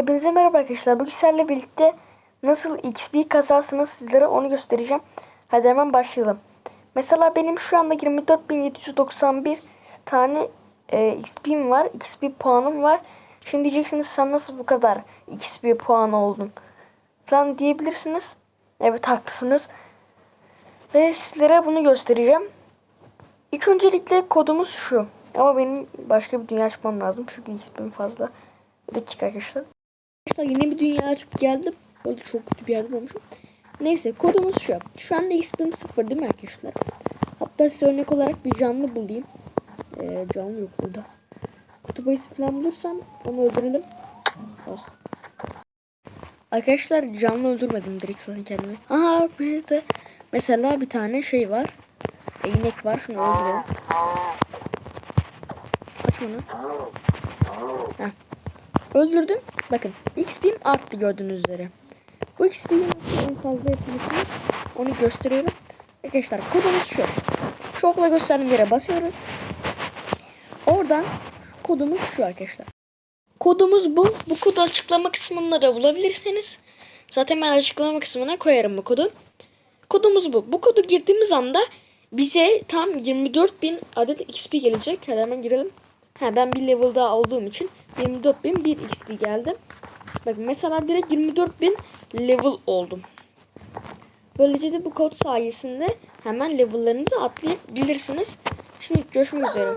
Hepinize merhaba arkadaşlar. Bugün sizlerle birlikte nasıl XP kazarsınız sizlere onu göstereceğim. Hadi hemen başlayalım. Mesela benim şu anda 24.791 tane e, XP'm var. XP puanım var. Şimdi diyeceksiniz sen nasıl bu kadar XP puanı oldun? Falan diyebilirsiniz. Evet haklısınız. Ve sizlere bunu göstereceğim. İlk öncelikle kodumuz şu. Ama benim başka bir dünya açmam lazım. Çünkü XP'm fazla. Bir dakika arkadaşlar. Arkadaşlar yeni bir dünya açıp geldim. Böyle çok kötü bir yerde olmuşum. Neyse kodumuz şu. Şu anda XP'm sıfır değil mi arkadaşlar? Hatta size örnek olarak bir canlı bulayım. Ee, canlı yok burada. Kutup ayısı falan bulursam onu öldürelim. Oh. Arkadaşlar canlı öldürmedim direkt zaten kendimi. Aha burada mesela bir tane şey var. E, inek var şunu öldürelim. Kaç bunu. Heh. Öldürdüm. Bakın XP'm arttı gördüğünüz üzere. Bu XP'yi nasıl en fazla yapıyorsunuz onu gösteriyorum. Arkadaşlar kodumuz şu. Şu okla gösterdiğim yere basıyoruz. Oradan kodumuz şu arkadaşlar. Kodumuz bu. Bu kodu açıklama kısmında da bulabilirsiniz. Zaten ben açıklama kısmına koyarım bu kodu. Kodumuz bu. Bu kodu girdiğimiz anda bize tam 24.000 adet XP gelecek. Hadi hemen girelim. Ha, ben bir level daha olduğum için 24.000 bir XP geldi. Bakın mesela direkt 24.000 level oldum. Böylece de bu kod sayesinde hemen level'larınızı atlayabilirsiniz. Şimdi görüşmek üzere.